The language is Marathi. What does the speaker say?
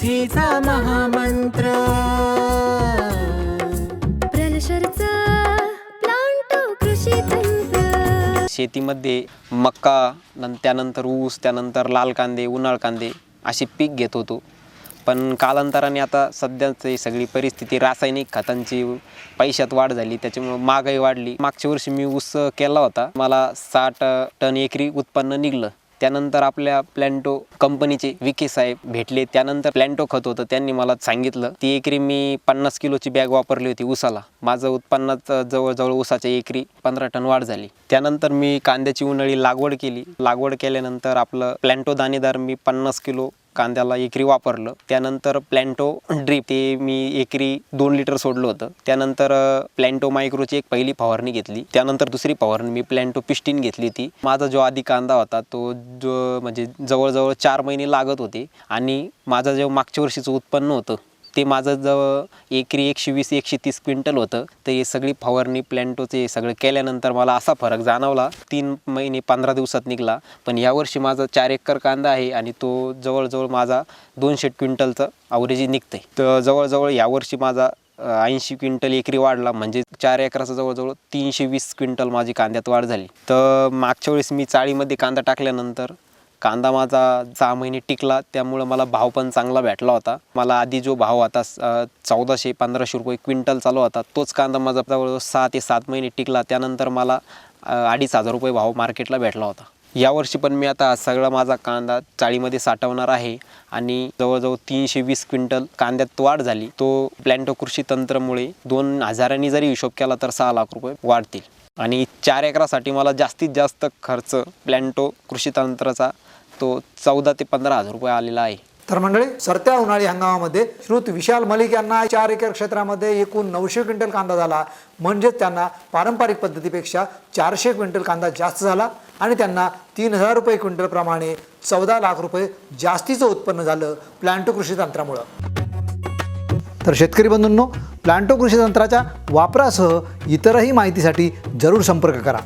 समृद्धीचा महामंत्र. प्रलशरचा प्लांटो कृषी तंत्र. शेतीमध्ये मक्का नं त्यानंतर ऊस त्यानंतर लाल कांदे उन्हाळ कांदे असे पीक घेत होतो. पण कालांतराने आता सध्याची सगळी परिस्थिती रासायनिक खतांची पैशात वाढ झाली त्याच्यामुळे महागाई वाढली. मागच्या वर्षी मी ऊस केला होता. मला साठ टन एकरी उत्पन्न निघलं. त्यानंतर आपल्या प्लॅन्टो कंपनीचे विके साहेब भेटले. त्यानंतर प्लॅन्टो खत होतं त्यांनी मला सांगितलं. ती एकरी मी पन्नास किलोची बॅग वापरली होती ऊसाला. माझं उत्पन्नात जवळजवळ ऊसाच्या एकरी पंधरा टन वाढ झाली. त्यानंतर मी कांद्याची उन्हाळी लागवड केली. लागवड केल्यानंतर आपलं प्लॅन्टो दाणेदार मी पन्नास किलो कांद्याला एकरी वापरलं. त्यानंतर प्लॅन्टो ड्रीप ते मी एकरी दोन लिटर सोडलं होतं. त्यानंतर प्लॅन्टो मायक्रोची एक पहिली फवारणी घेतली. त्यानंतर दुसरी फवारणी मी प्लॅन्टो पिस्टीन घेतली होती. माझा जो आधी कांदा होता तो जो म्हणजे जवळजवळ चार महिने लागत होते आणि माझा जेव्हा मागच्या वर्षीचं उत्पन्न होतं ते माझं जवळ एकरी एकशे वीस एकशे तीस क्विंटल होतं. तर हे सगळी फवारणी प्लॅन्टोचे सगळं केल्यानंतर मला असा फरक जाणवला. तीन महिने पंधरा दिवसात निघला. पण यावर्षी माझा चार एकर कांदा आहे आणि तो जवळजवळ माझा दोनशे क्विंटलचं अवरेजी निघतं आहे तर जवळजवळ यावर्षी माझा ऐंशी क्विंटल एकरी वाढला. म्हणजे चार एकराचा जवळजवळ तीनशे वीस क्विंटल माझी कांद्यात वाढ झाली. तर मागच्या वेळेस मी चाळीमध्ये कांदा टाकल्यानंतर कांदा माझा सहा महिने टिकला त्यामुळं मला भाव पण चांगला भेटला होता. मला आधी जो भाव होता चौदाशे पंधराशे रुपये क्विंटल चालू होता तोच कांदा माझा जवळ सहा ते सात महिने टिकला. त्यानंतर मला अडीच हजार रुपये भाव मार्केटला भेटला होता. यावर्षी पण मी आता सगळा माझा कांदा चाळीमध्ये साठवणार आहे आणि जवळजवळ तीनशे वीस क्विंटल कांद्यात वाढ झाली. तो प्लॅन्टो कृषी तंत्रमुळे दोन हजारांनी जरी हिशोब केला तर सहा लाख रुपये वाढतील. आणि चार एकरासाठी मला जास्तीत जास्त खर्च प्लॅन्टो कृषी तंत्राचा तो चौदा ते पंधरा हजार रुपये आलेला आहे. तर मंडळी सरत्या उन्हाळी हंगामामध्ये श्रुत विशाल मलिक यांना चार एकर क्षेत्रामध्ये एकूण नऊशे क्विंटल कांदा झाला. म्हणजेच त्यांना पारंपरिक पद्धतीपेक्षा चारशे क्विंटल कांदा जास्त झाला आणि त्यांना तीन हजार रुपये क्विंटलप्रमाणे चौदा लाख रुपये जास्तीचं उत्पन्न झालं प्लॅन्टो कृषी तंत्रामुळं. तर शेतकरी बंधूंनो प्लांटो कृषी तंत्राच्या वापरासह इतरही माहितीसाठी जरूर संपर्क करा.